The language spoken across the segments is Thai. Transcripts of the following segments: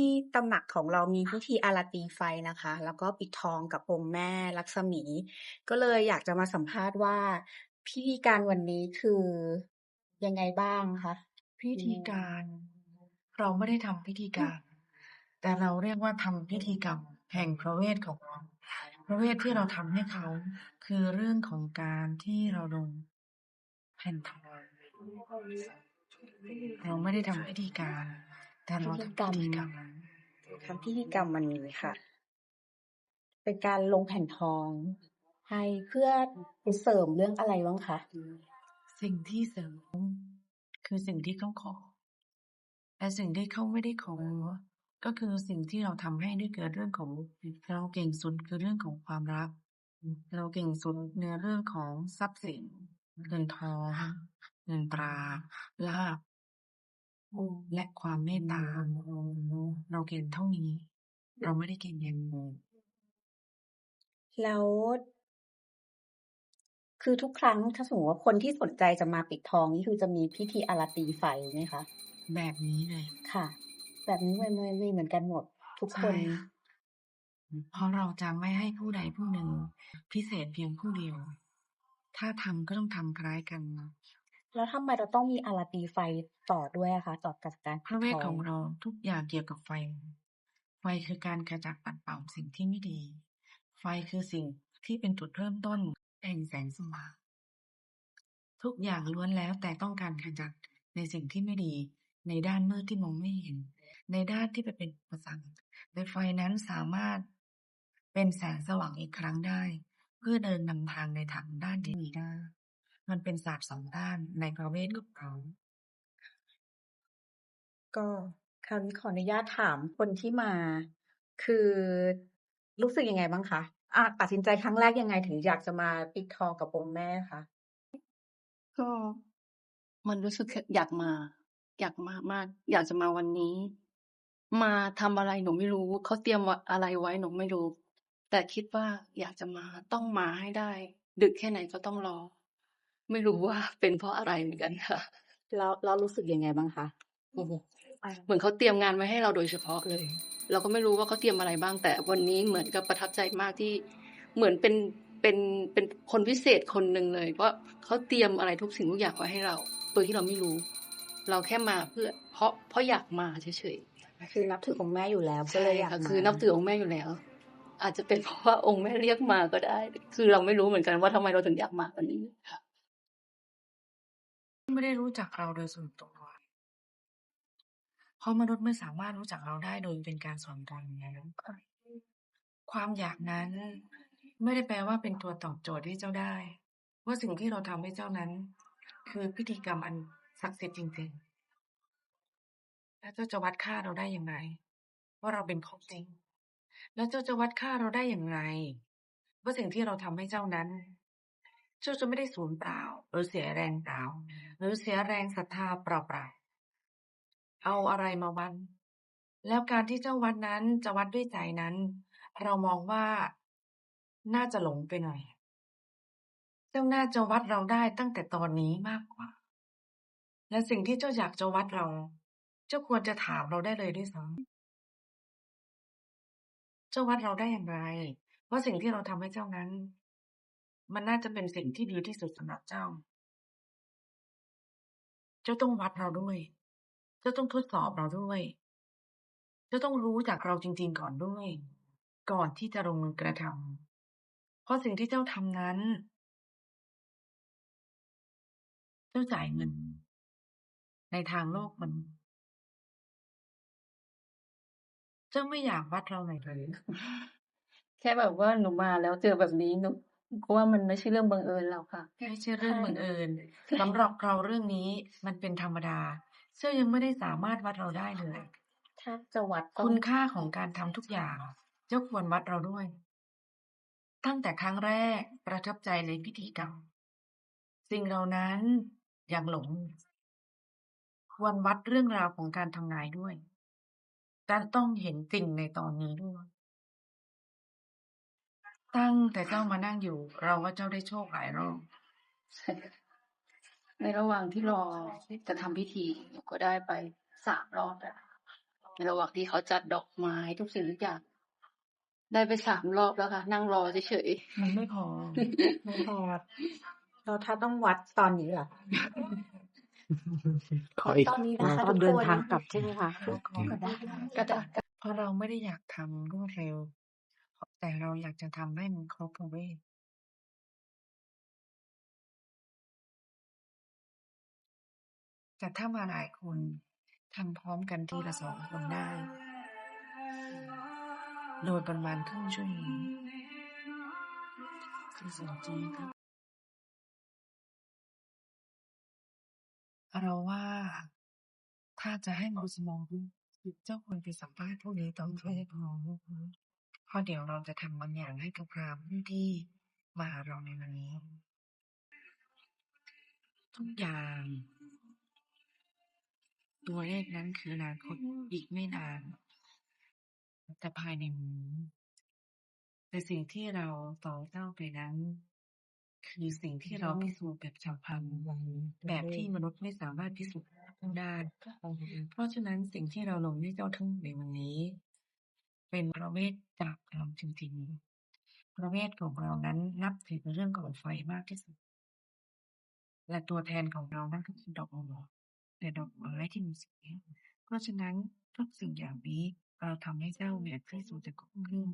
ที่ตำหนักของเรามีพิธีอาราตีไฟนะคะ แล้วก็ปิดทองกับองค์แม่ลักษมี ก็เลยอยากจะมาสัมภาษณ์ว่า พิธีการวันนี้คือยังไงบ้างคะ?พิธีการ เราไม่ได้ทำพิธีการ แต่เราเรียกว่าทำพิธีกรรม แห่งพระเวทของเราพระเวทที่เราทำให้เขา คือเรื่องของการที่เราลงแผ่นทองเราไม่ได้ทำพิธีการ แต่พิเราธีทำกรพิรมธีกรรมนั้นทำพิธีกรรมวันนี้ค่ะ เป็นการลงแผ่นทองให้เพื่อไปเสริมเรื่องอะไรบ้างคะ?สิ่งที่เสริม คือสิ่งที่เขาขอแต่สิ่งที่เขาไม่ได้ขอก็คือสิ่งที่เราทำให้ด้วยเกิดเรื่องของเราเก่งสุดคือเรื่องของความรัก เราเก่งสุดในเรื่องของทรัพย์สินเงินทองเงินตราลาภ และความเมตตา เราเก่งเท่านี้ เราไม่ได้เก่งอย่างอื่นแล้วคือทุกครั้งถ้าสมมุติว่าคนที่สนใจจะมาปิดทองนี่คือจะมีพิธีอาราตีไฟไหมคะ?แบบนี้เลยค่ะ แบบนี้มันมันมีเหมือนกันหมด ทุกใชค่นค่ะเพราะเราจะไม่ให้ผู้ใดผู้หนึ่ง พิเศษเพียงผู้เดียว ถ้าทำก็ต้องทำคล้ายกัน แล้วทำไมเราต้องมีอาราตีไฟต่อด้วยอะคะ?ต่อจากการพระเวทของเราทุกอย่างเกี่ยวกับไฟ ไฟคือการขจัดปัดเป่าสิ่งที่ไม่ดี ไฟคือสิ่งที่เป็นจุดเริ่มต้นแห่งแสงสว่างทุกอย่างล้วนแล้วแต่ต้องการขจัดในสิ่งที่ไม่ดี ในด้านมืดที่มองไม่เห็น ในด้านที่ไปเป็นอุปสรรคแต่ไฟนั้นสามารถเป็นแสงสว่างอีกครั้งได้ เพื่อเดินนำทางในทางด้านที่ดีได้ มันเป็นศาสตร์2ด้านในพระเวทของเราก็คราวนี้ขออนุญาตถามคนที่มา คือรู้สึกยังไงบ้างคะ?อาตัดสินใจครั้งแรกยังไงถึงอยากจะมาปิดทองกับองค์แม่คะ?ก็มันรู้สึกคอยากมา อยากมามาก อยากจะมาวันนี้ มาทำอะไรหนูไม่รู้เขาเตรียมวอะไรไว้หนูไม่รู้ แต่คิดว่าอยากจะมาต้องมาให้ได้ ดึกแค่ไหนก็ต้องรอ ไม่รู้ว่าเป็นเพราะอะไรเหมือนกันค่ะ แล้วแล้วรู้สึกยังไงบ้างคะ?โอ้โฮอาเหมือนเขาเตรียมงานไว้ให้เราโดยเฉพาะเลย เราก็ไม่รู้ว่าเขาเตรียมอะไรบ้างแต่วันนี้เหมือนกับประทับใจมากที่เหมือนเป็นเป็นเป็นคนพิเศษคนหนึ่งเลยว่าเขาเตรียมอะไรทุกสิ่งทุกอย่างไว้ให้เราโดยที่เราไม่รู้ เราแค่มาเพื่อ เพราะเพราะอยากมาเฉยๆคือนับถือองค์แม่อยู่แล้วใก็ช่เลยอยากค่ะมาคือนับถือองค์แม่อยู่แล้ว อาจจะเป็นเพราะว่าองค์แม่เรียกมาก็ได้ คือเราไม่รู้เหมือนกันว่าทำไมเราถึงอยากมาวันนี้ค่ะ ไม่ได้รู้จักเราโดยส่วนตัว เพราะมนุษย์ไม่สามารถรู้จักเราได้โดยเป็นการส่วนตรงอย่างนั้นค่ะความอยากนั้นไม่ได้แปลว่าเป็นตัวตอบโจทย์ให้เจ้าได้ ว่าสิ่งที่เราทำให้เจ้านั้น คือพิธีกรรมอันศักดิ์สิทธิ์จริง ๆ แล้วเจ้าจะวัดค่าเราได้อย่างไร ว่าเราเป็นของจริง แล้วเจ้าจะวัดค่าเราได้อย่างไร ว่าสิ่งที่เราทำให้เจ้านั้น เจ้าจะไม่ได้สูญเปล่า หรือเสียแรงเปล่า หรือเสียแรงศรัทธาเปล่าๆเอาอะไรมาวัดแล้วการที่เจ้าวัดนั้นจะวัดด้วยใจนั้น เรามองว่าน่าจะหลงไปหน่อย เจ้าน่าจะวัดเราได้ตั้งแต่ตอนนี้มากกว่า และสิ่งที่เจ้าอยากจะวัดเรา เจ้าควรจะถามเราได้เลยด้วยซ้ำเจ้าวัดเราได้อย่างไร ว่าสิ่งที่เราทำให้เจ้านั้น มันน่าจะเป็นสิ่งที่ดีที่สุดสำหรับเจ้า เจ้าต้องวัดเราด้วย เจ้าต้องทดสอบเราด้วย เจ้าต้องรู้จักเราจริง ๆ ก่อนด้วย ก่อนที่จะลงมือกระทำเพราะสิ่งที่เจ้าทำนั้น เจ้าจ่ายเงิน ในทางโลกมัน เจ้าไม่อยากวัดเราหน่อยหรือ?แค่แบบว่าหนูมาแล้วเจอแบบนี้หนู หนูก็ว่ามันไม่ใช่เรื่องบังเอิญหรอกค่ะ ไม่ใช่เรื่ใชอง่บังเอิญสำหรับเราเรื่องนี้มันเป็นธรรมดาเจ้ายังไม่ได้สามารถวัดเราได้เลย ถ้าจะวัดต้อคุงณค่าของการทำทุกอย่างเจ้าควรวัดเราด้วย ตั้งแต่ครั้งแรกประทับใจในพิธีกรรมสิ่งเหล่านั้นยังหลง ควรวัดเรื่องราวของการทำนายด้วยการต้องเห็นจริงในตอนนี้ด้วย ตั้งแต่เจ้ามานั่งอยู่ เราว่าเจ้าได้โชคหลายรอบใช่ค่ะในระหว่างที่รอที่จะทำพิธีหนูก็ได้ไป3รอบแล้วในระหว่างที่เขาจัดดอกไม้ทุกสิ่งทุกอย่างได้ไปสามรอบแล้วค่ะ นั่งรอเฉยมันไม่พอไม่พอแล้วถ้าต้องวัดตอนนี้ล่ะขออีกตอนนี้อ่านะคะตอนทุกเดินคนทางกลับใช่ไหมคะก็ได้ๆก็ได้เพราะเราไม่ได้อยากทำรวดเร็ว แต่เราอยากจะทำให้มันครบประเวทแต่ถ้ามาหลายคนทำพร้อมกันทีละสองคนได้ โดยประมาณครึ่งชั่วโมงคือสนใจครับเราว่าถ้าจะให้มุสมองเจ้าควรไปสัมภาษณ์พวกนี้ตอนแรกพอ เพราะเดี๋ยวเราจะทำบางอย่างให้กับพรามที่มาหาเราในวันนี้ ทุกอย่าง ตัวเลขนั้นคืออนาคตอีกไม่นาน แต่ภายในนี้แต่สิ่งที่เราต่อเจ้าไปนั้น คือสิ่งที่เราพิสูจน์แบบฉับพลันแบบที่มนุษย์ไม่สามารถพิสูจน์ได้เพราะฉะนั้นสิ่งที่เราลงให้เจ้าทั้งหมในวันนี้ เป็นประเวทจากเราจริงๆประเวทของเรานั้นนับถือเรื่องของไฟมากที่สุด และตัวแทนของเรานั่นก็คือดอกบัวแต่ดอกไม้ที่มีสีเพราะฉะนั้นทุกสิ่งอย่างนี้เราทำให้เจ้าแบบที่สุดจะคุ้มครึ่ง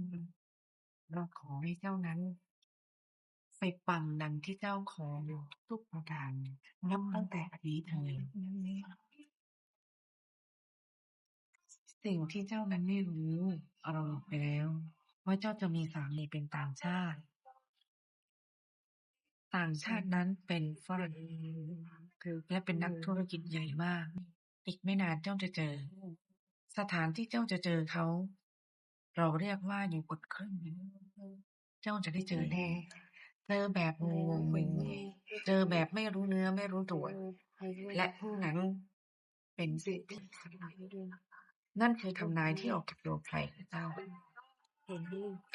เราขอให้เจ้านั้นไปปังดังที่เจ้าขอทุกประการนับตั้งแต่อดีตเลย สิ่งที่เจ้านั้นไม่รู้เราบอกไปแล้ว ว่าเจ้าจะมีสามีเป็นต่างชาติ ต่างชาตินั้นเป็นฝรั่งคือและเป็นนักธุรกิจใหญ่มาก อีกไม่นานเจ้าจะเจอ สถานที่เจ้าจะเจอเขา เราเรียกว่าอยู่กดครึ่งเจ้าจะได้เจอแน่เจอแบบงงงเจอแบบไม่รู้เนื้อไม่รู้ตัว และผู้นั้นเป็นสิ่งที่ นั่นคือทำนายที่ออกจากตัวใครเจ้า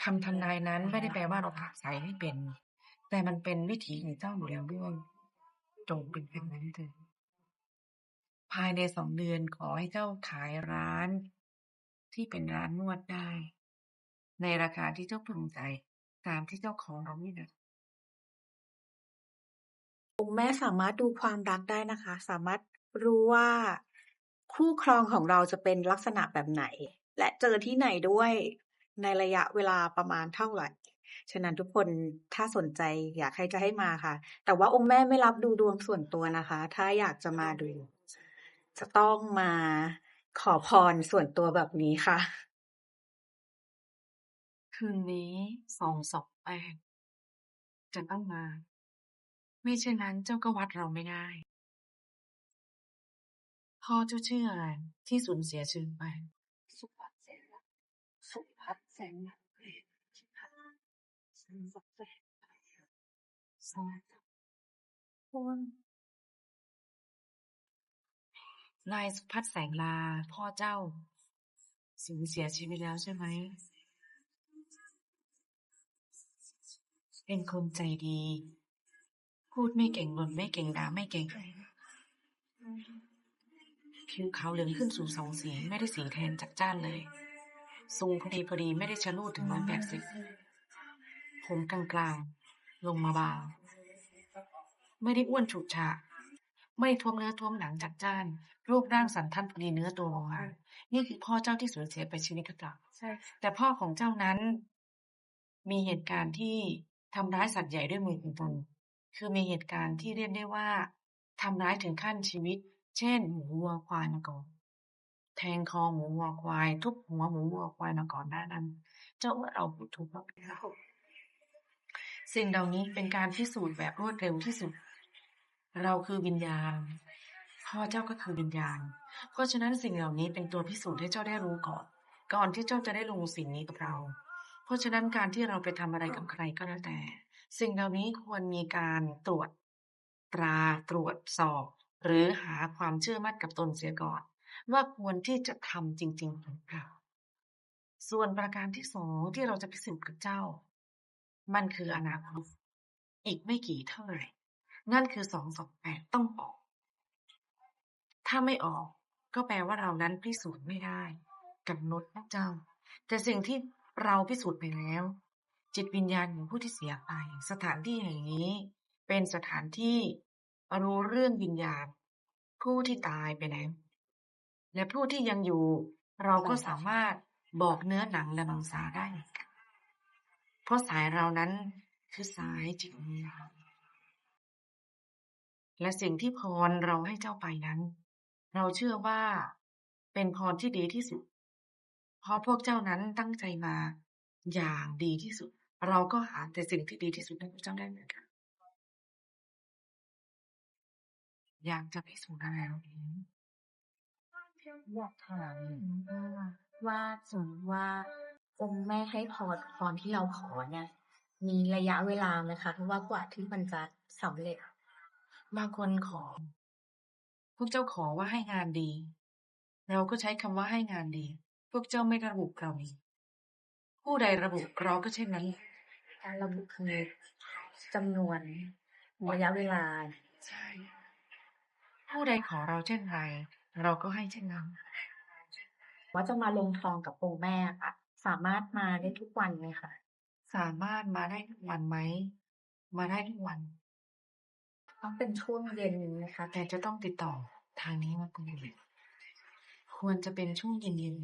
คำทำนายนั้นไม่ได้แปลว่าเราผักใสให้เป็น แต่มันเป็นวิถีของเจ้าอยู่แล้วด้วยจงเป็นแบบนั้นเถิดภายในสองเดือนขอให้เจ้าขายร้าน ที่เป็นร้านนวดได้ ในราคาที่เจ้าพึงใจ ตามที่เจ้าของเรานี่นะองค์แม่สามารถดูความรักได้นะคะ สามารถรู้ว่า คู่ครองของเราจะเป็นลักษณะแบบไหน และเจอที่ไหนด้วยในระยะเวลาประมาณเท่าไหร่ ฉะนั้นทุกคนถ้าสนใจอยากให้จะให้มาค่ะ แต่ว่าองค์แม่ไม่รับดูดวงส่วนตัวนะคะ ถ้าอยากจะมาดู จะต้องมาขอพรส่วนตัวแบบนี้ค่ะ คืนนี้สองสองแปดจะต้องมาไม่เช่นนั้นเจ้าก็วัดเราไม่ได้ พ่อเจ้าชื่ออะไรที่สูญเสียชื่อไป สุพัฒน์แสงละสุพัฒน์แสงละสุพัฒน์แสงละสองนายสุพัฒน์แสงลา พ่อเจ้าสูญเสียชีวิตแล้วใช่ไหม เป็นคนใจดี พูดไม่เก่งหล่นไม่เก่งด่าไม่เก่ง ผิวขาวเหลืองขึ้นสู่สองสี ไม่ได้สีแทนจัดจ้านเลยสูงพอดีพอดีไม่ได้ชะลูดถึงร้อยแปดสิบผมกลางๆ ลงมาบาง ไม่ได้อ้วนฉุดฉาดไม่ท่วมเนื้อท่วมหนังจัดจ้าน รูปร่างสันทัดพอดีเนื้อตัวบางนี่คือพ่อเจ้าที่สูญเสียไปชีวิตหรือเปล่าใช่แต่พ่อของเจ้านั้น มีเหตุการณ์ที่ทำร้ายสัตว์ใหญ่ด้วยมือของตนคือมีเหตุการณ์ที่เรียกได้ว่าทำร้ายถึงขั้นชีวิต เช่น หมูวัวควายมาก่อน แทงคอหมูวัวควาย ทุบหัวหมูวัวควายมาก่อนหน้านั้น เจ้าว่าเราพูดถูกหรือเปล่าสิ่งเหล่านี้เป็นการพิสูจน์แบบรวดเร็วที่สุด เราคือวิญญาณ พ่อเจ้าก็คือวิญญาณ เพราะฉะนั้นสิ่งเหล่านี้เป็นตัวพิสูจน์ให้เจ้าได้รู้ก่อน ก่อนที่เจ้าจะได้ลงสิ่งนี้กับเรา เพราะฉะนั้นการที่เราไปทำอะไรกับใครก็แล้วแต่ สิ่งเหล่านี้ควรมีการตรวจตราตรวจสอบ หรือหาความเชื่อมั่นกับตนเสียก่อน ว่าควรที่จะทำจริงๆหรือเปล่าส่วนประการที่สองที่เราจะพิสูจน์กับเจ้า มันคืออนาคตอีกไม่กี่เท่าไหร่นั่นคือสองสองแปดต้องออก ถ้าไม่ออกก็แปลว่าเรานั้นพิสูจน์ไม่ได้กับนุษย์เจ้า แต่สิ่งที่เราพิสูจน์ไปแล้ว จิตวิญญาณของผู้ที่เสียไป สถานที่แห่งนี้ เป็นสถานที่ รู้เรื่องวิญญาณ ผู้ที่ตายไปแล้ว และผู้ที่ยังอยู่ เราก็สามารถบอกเนื้อหนังและมังสาได้เหมือนกันเพราะสายเรานั้นคือสายจิตวิญญาณและสิ่งที่พรเราให้เจ้าไปนั้น เราเชื่อว่าเป็นพรที่ดีที่สุด เพราะพวกเจ้านั้นตั้งใจมาอย่างดีที่สุด เราก็หาแต่สิ่งที่ดีที่สุดให้พวกเจ้าได้เหมือนกัน อยากจะพิสูจน์อะไรเราเองอยากถามว่าว่าสมมติว่าองค์แม่ให้พรพรที่เราขอเนี่ย มีระยะเวลาไหมคะว่ากว่าที่มันจะสำเร็จ บางคนขอ พวกเจ้าขอว่าให้งานดี เราก็ใช้คำว่าให้งานดี พวกเจ้าไม่ระบุเราผู้ใดระบุเราก็เช่นนั้นการระบุคือจำนวนระยะเวลาใช่ ผู้ใดขอเราเช่นไร เราก็ให้เช่นนั้นว่าจะมาลงทองกับองค์แม่ค่ะ สามารถมาได้ทุกวันไหมคะสามารถมาได้ทุกวันไหม มาได้ทุกวัน ต้องเป็นช่วงเย็นไหมคะ แต่จะต้องติดต่อทางนี้มาคุยควรจะเป็นช่วงเย็น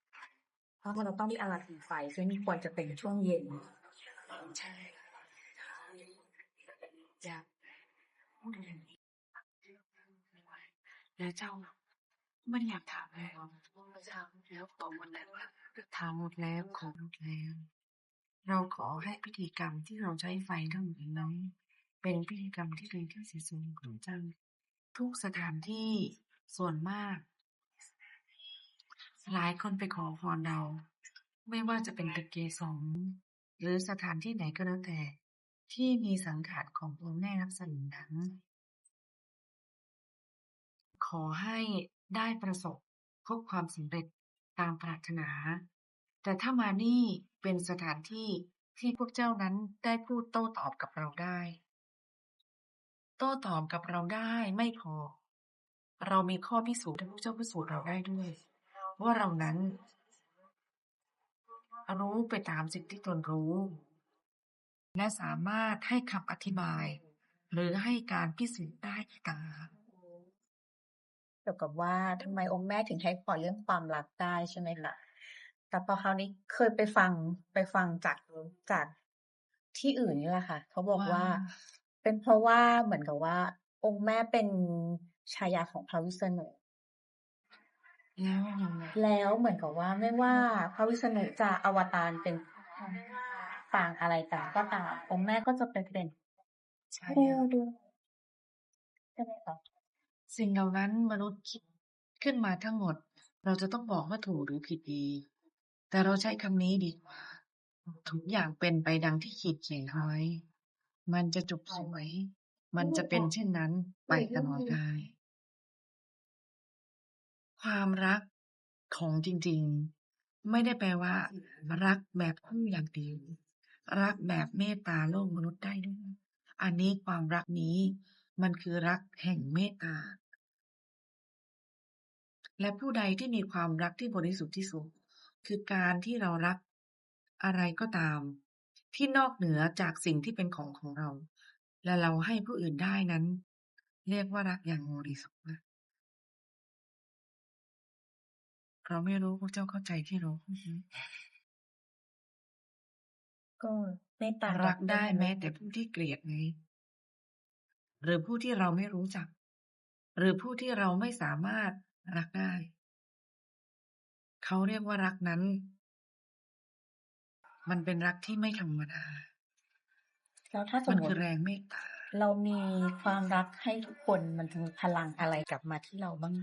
ๆเพราะเราต้องมีอาราตีไฟซึ่งควรจะเป็นช่วงเย็นใช่อยากพูดอะไร แล้วเจ้าไม่ได้อยากถามเลยถามแล้วตอหมดแล้วถามหมดแล้วขอหมดแล้ว เราขอให้พิธีกรรมที่เราใช้ไฟทั้งหมดนั้นเป็นพิธีกรรมที่ดีที่สุดของเจ้าทุกสถานที่ส่วนมาก หลายคนไปขอพรเรา ไม่ว่าจะเป็นตะเกสรหรือสถานที่ไหนก็แล้วแต่ ที่มีสังขารขององค์แม่รักษมีนั้น ขอให้ได้ประสบพบความสำเร็จตามปรารถนา แต่ถ้ามานี่เป็นสถานที่ที่พวกเจ้านั้นได้พูดโต้ตอบกับเราได้ โต้ตอบกับเราได้ไม่พอ เรามีข้อพิสูจน์ให้พวกเจ้าพิสูจน์เราได้ด้วย ว่าเรานั้นรู้ไปตามสิ่งที่ตนรู้ และสามารถให้คำอธิบาย หรือให้การพิสูจน์ได้ต่างหา กเกี่ยวกับว่าทำไมองค์แม่ถึงให้พรเรื่องความรักได้ใช่ไหมคะแต่พอคราวนี้เคยไปฟังไปฟังจากจากที่อื่นนี่แหละค่ะ เขาบอกว่าว่าเป็นเพราะว่าเหมือนกับว่า องค์แม่เป็นชายาของพระวิษณุแล้วยังไงแล้วเหมือนกับว่าไม่ว่าพระวิษณุจะอวตารเป็นปางอะไรต่างก็ตามองค์แม่ก็จะเป็นเป็นใช่ผู้ด้วยใช่ไหมคะ สิ่งเหล่านั้นมนุษย์คิดขึ้นมาทั้งหมด เราจะต้องบอกว่าถูกหรือผิดดี แต่เราใช้คำนี้ดีกว่า ทุกอย่างเป็นไปดังที่ขีดเขียนไว้ มันจะจบสวย มันจะเป็นเช่นนั้นไปตลอดได้ความรักของจริง ๆ ไม่ได้แปลว่า รักแบบคู่อย่างเดียวรักแบบเมตตาโลกมนุษย์ได้ด้วย อันนี้ความรักนี้ มันคือรักแห่งเมตตา และผู้ใดที่มีความรักที่บริสุทธิ์ที่สุด คือการที่เรารักอะไรก็ตาม ที่นอกเหนือจากสิ่งที่เป็นของของเรา และเราให้ผู้อื่นได้นั้น เรียกว่ารักอย่างบริสุทธิ์นะเราไม่รู้พวกเจ้าเข้าใจที่เราพูดไหมก็เมตตารักได้แม้แต่ผู้ที่เกลียดไง หรือผู้ที่เราไม่รู้จัก หรือผู้ที่เราไม่สามารถรักได้ เขาเรียกว่ารักนั้น มันเป็นรักที่ไม่ธรรมดาแล้วถ้าสมมันมคือติแรงเมตตาเรามีความรักให้ทุกคนมันจะมีพลังอะไรกลับมาที่เราบ้าง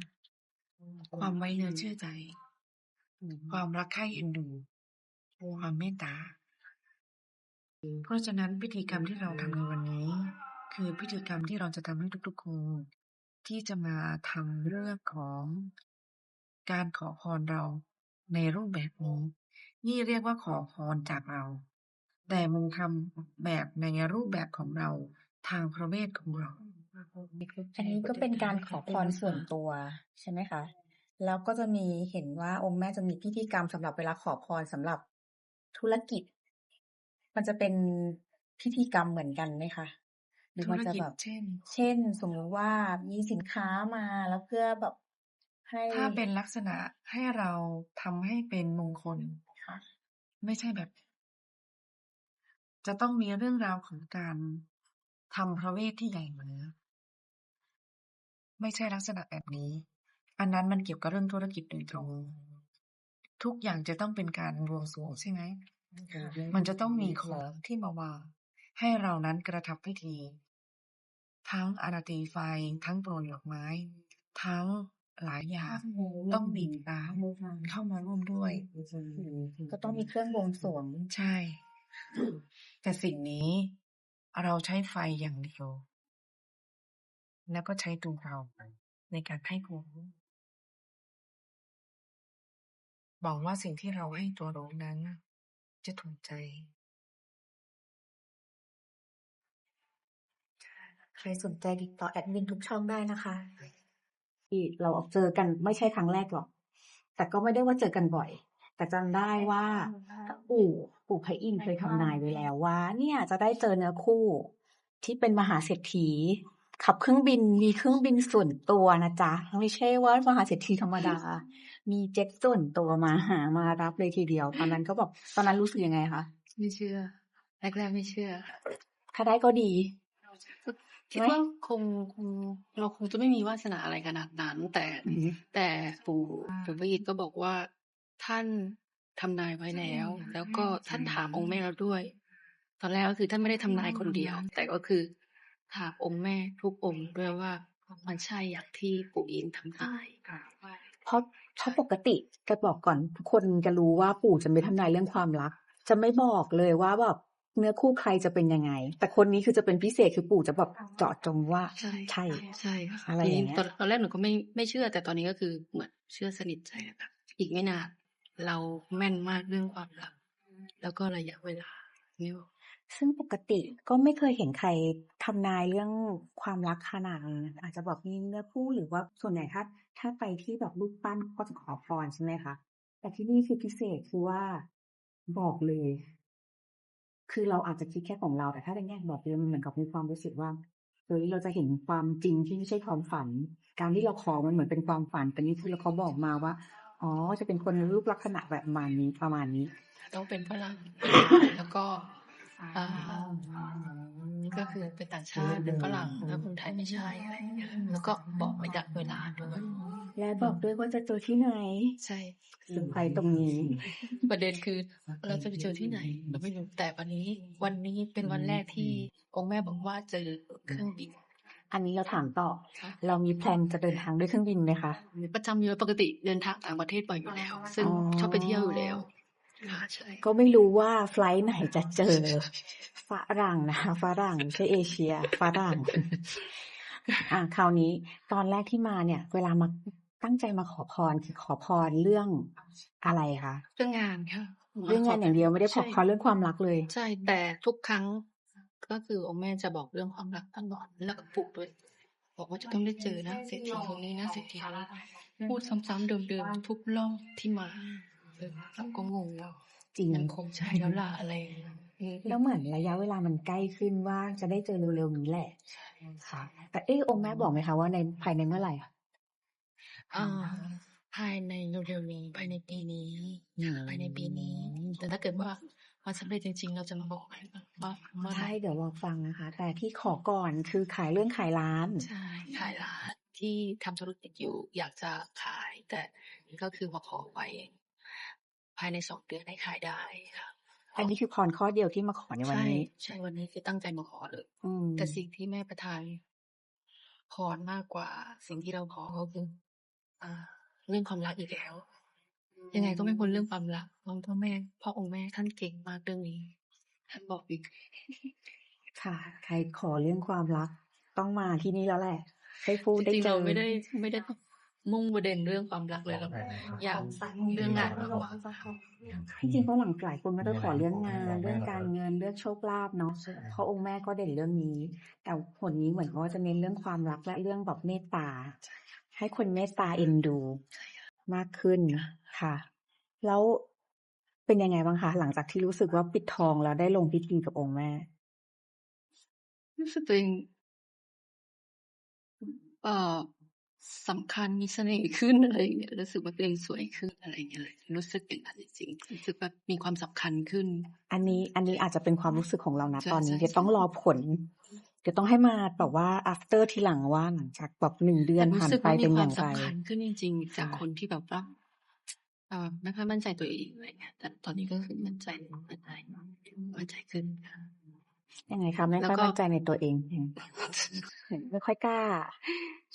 ความไว้เนื้อเชื่อใจ ความรักใคร่เอ็นดู ความเมตตา เพราะฉะนั้นพิธีกรรมที่เราทำในวันนี้ คือพิธีกรรมที่เราจะทำให้ทุกๆ คน ที่จะมาทำเรื่องของการขอพรเราในรูปแบบนี้ นี่เรียกว่าขอพรจากเรา แต่มึงทำแบบในรูปแบบของเราทางพระเวทของเรา อันนี้ก็เป็นการขอพรส่วนตัวใช่ไหมคะ แล้วก็จะมีเห็นว่าองค์แม่จะมีพิธีกรรมสำหรับเวลาขอพรสำหรับธุรกิจ มันจะเป็นพิธีกรรมเหมือนกันไหมคะ หรือธุมันรจะกิจแบบเช่น เช่น สมมุติว่ามีสินค้ามาแล้วเพื่อแบบให้ถ้าเป็นลักษณะให้เราทำให้เป็นมงคลค่ะไม่ใช่แบบ จะต้องมีเรื่องราวของการทำพระเวทที่ใหญ่เหนือไม่ใช่ลักษณะแบบนี้ อันนั้นมันเกี่ยวกับเรื่องธุรกิจโดยตรง ทุกอย่างจะต้องเป็นการบวงสรวงใช่ไหมมันจะต้องมีของที่มาวางให้เรานั้นกระทำพิธี ทั้งอาราตีไฟ ทั้งโปรยดอกไม้ ทั้งหลายอย่างต้องมีการเข้ามาร่วมด้วย ก็ต้องมีเครื่องบวงสรวงใช่ แต่สิ่งนี้เราใช้ไฟอย่างเดียว แล้วก็ใช้ตัวเราในการให้ความรู้หวังว่าสิ่งที่เราให้ตัวรู้นั้น จะถูกใจ ใครสนใจติดต่อแอดมินทุกช่องได้นะคะ ที่เราออกเจอกันไม่ใช่ครั้งแรกหรอก แต่ก็ไม่ได้ว่าเจอกันบ่อย แต่จำได้ว่า ปู่ปู่พระอินทร์เคยทำนายไว้แล้วว่า เนี่ยจะได้เจอเนื้อคู่ ที่เป็นมหาเศรษฐี ขับเครื่องบินมีเครื่องบินส่วนตัวนะจ๊ะ ไม่ใช่ว่ามหาเศรษฐีธรรมดา มีเจ็ตส่วนตัวมาหามารับเลยทีเดียว ตอนนั้นก็บอกตอนนั้นรู้สึกยังไงคะไม่เชื่อแรกๆไม่เชื่อ ถ้าได้ก็ดี คิดไหมว่าคงคงเราคงจะไม่มีวาสนาอะไรขนาดนั้น แต่แต่ปู่ปู่พระอินทร์ก็บอกว่าท่านทำนายไว้แล้ว แล้วก็ท่านถามองค์แม่เราด้วย ตอนแรกก็คือท่านไม่ได้ทำนายคนเดียว แต่ก็คือถามองค์แม่ทุกองค์ด้วยว่ามันใช่อย่างที่ปู่อินทร์ทำนายเพราะเพราะปกติจะบอกก่อนทุกคนจะรู้ว่าปู่จะไม่ทำนายเรื่องความรัก จะไม่บอกเลยว่าแบบ เนื้อคู่ใครจะเป็นยังไง แต่คนนี้คือจะเป็นพิเศษคือปู่จะแบบเจาะจงว่า ใช่ใช่ใช่ค่ะอะไรทีอย่านี้งเงี้ยตอนตอนแรกหนูก็ไม่ไม่เชื่อ แต่ตอนนี้ก็คือเหมือนเชื่อสนิทใจแล้วแบบอีกไม่นานเราแม่นมากเรื่องความรัก แล้วก็ระยะเวลานี่บอกซึ่งปกติก็ไม่เคยเห็นใครทำนายเรื่องความรักขนาดนี้อาจจะแบบมีเนื้อคู่หรือว่าส่วนใหญ่ถ้าถ้าไปที่แบบรูปปั้นก็จะขอพรใช่ไหมคะแต่ที่นี่คือพิเศษคือว่าบอกเลย คือเราอาจจะคิดแค่ของเรา แต่ถ้าในแง่บอกเลยมันเหมือนกับมีความรู้สึกว่าเฮ้ยเราจะเห็นความจริงที่ไม่ใช่ความฝัน การที่เราขอมันเหมือนเป็นความฝัน แต่นี่คือเราเขาบอกมาว่า อ๋อ จะเป็นคนรูปลักษณะแบบประมาณนี้ประมาณนี้ ต้องเป็นฝรั่งแล้วก็อ่า ก็คือเป็นต่างชาติเป็นฝรั่งแล้วคนไทยไม่ใช่อะไรอย่างเงี้ยแล้วก็บอกไม่ดักเวลาด้วยและบอกด้วยว่าจะเจอที่ไหน ใช่เซอร์ไพรส์ตรงนี้ ประเด็นคือ เราจะไปเจอที่ไหนเราไม่รู้แต่วันนี้วันนี้เป็นวันแรกที่องค์แม่บอกว่าเจอเครื่องบินอันนี้เราถามต่อค่ะเรามีแพลนจะเดินทางด้วยเครื่องบินไหมคะ ประจำอยู่แล้วปกติเดินทางต่างประเทศบ่อยอยู่แล้ว ซึ่งอ๋อชอบไปเที่ยวอยู่แล้วค่ะใช่ ก็ไม่รู้ว่าไฟลท์ไหนจะเจอฝรั่งนะคะฝรั่งไม่ใช่เอเชียฝรั่ง อะคราวนี้ตอนแรกที่มาเนี่ย เวลามาตั้งใจมาขอพรคือขอพรเรื่องอะไรคะเรื่องงานค่ะเรื่องงานอย่างเดียวไม่ได้ขอใช่พรเรื่องความรักเลย ใช่แต่ทุกครั้งก็คือองค์แม่จะบอกเรื่องความรักตลอดแล้วก็ปลุกด้วยบอกว่าจะต้องได้เจอนะเศรษฐีคนนี้นะเศรษฐีคนนี้พูดซ้ำๆเดิมๆทุกรอบที่มา เออเราก็งงว่าจริงมันคงใช่แล้วล่ะอะไรอย่างเงี้ยอืมแล้วเหมือนระยะเวลามันใกล้ขึ้นว่าจะได้เจอเร็วๆนี้แหละค่ะ แต่เออองค์แม่บอกไหมคะว่าในภายในเมื่อไหร่อะอ่าภายในเร็วๆนี้ภายในปีนี้ค่ะภายในปีนี้ แต่ถ้าเกิดว่ามันสำเร็จจริงๆ เราจะมาบอกให้ฟังว่าเมื่อไหร่ใช่เดี๋ยวลองฟังนะคะ แต่ที่ขอก่อนคือขายเรื่องขายร้านใช่ขายร้านที่ทำธุรกิจอยู่อยากจะขาย แต่ก็คือมาขอไว้ ภายในสองเดือนให้ขายได้ค่ะ อันนี้คือพรข้อเดียวที่มาขอในวันใช่นี้ ใช่ วันนี้คือตั้งใจมาขอเลยอืมแต่สิ่งที่แม่ประทานพรมากกว่า สิ่งที่เราขอก็คืออ่า เรื่องความรักอีกแล้ว ยังไงก็ไม่พ้นเรื่องความรักเพราะพ่อแม่พ่อองค์แม่ท่านเก่งมากเรื่องนี้ท่านบอกอีกค่ะ ใครขอเรื่องความรัก ต้องมาที่นี่แล้วแหละได้พูดจได้ริงๆเจเราอไม่ได้ไม่ได้ มุ่งประเด็นเรื่องความรักเลยเราอยากเรื่องงานมากกว่าที่จริงเพราะหลังหลายคนก็จะขอเรื่องงาน เรื่องการเงินเรื่องโชคลาภเนาะเพราะองค์แม่ก็เด่นเรื่องนี้ แต่ผลนี้เหมือนกับว่าจะเน้นเรื่องความรักและเรื่องแบบเมตตา ให้คนเมตตาเอ็นดูมากขึ้นค่ะ แล้วเป็นยังไงบ้างคะหลังจากที่รู้สึกว่าปิดทองแล้วได้ลงพิธีกับองค์แม่?รู้สึกตัวเองเอ่อ สำคัญมีเสน่ห์ขึ้นอะไรอย่างเงี้ยรู้สึกว่าตัวเองสวยขึ้นอะไรอย่างเงี้ยเลยรู้สึกอย่างนั้นจริงๆรู้สึกแบบมีความสำคัญขึ้น อันนี้อันนี้อาจจะเป็นความรู้สึกของเราณใช่ตอนนี้ๆเดี๋ยวต้องรอผลเดี๋ยวต้องให้มาแบบว่า after ทีหลังว่าหลังจากแบบ1เดือแต่นรู้ผ่านสึกไปว่าเปมี็นคอวาย่ามงไรสำคัญขึ้นจริง ๆ จากค่ะคนที่แบบว่าเอ่อไม่ค่อยมั่นใจตัวเองอะไรอย่างเงี้ยแต่ตอนนี้ก็คือมั่นใจมั่นใจมั่นใจขึ้นค่ะ ยังไงคะไม่แล้วค่อยก็มั่นใจในตัวเองอืมเหมือนไม่ค่อยกล้า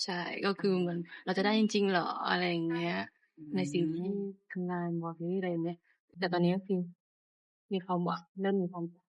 ใช่ก็คือเหมือนเราจะได้จริงๆเหรออะไรอย่างเงี้ยอืในสิ่งที่มทำงานบอกนี้อะไรแบบเนี้ยแต่ตอนนี้ก็คือมีความหวังเริ่มมีความหวัง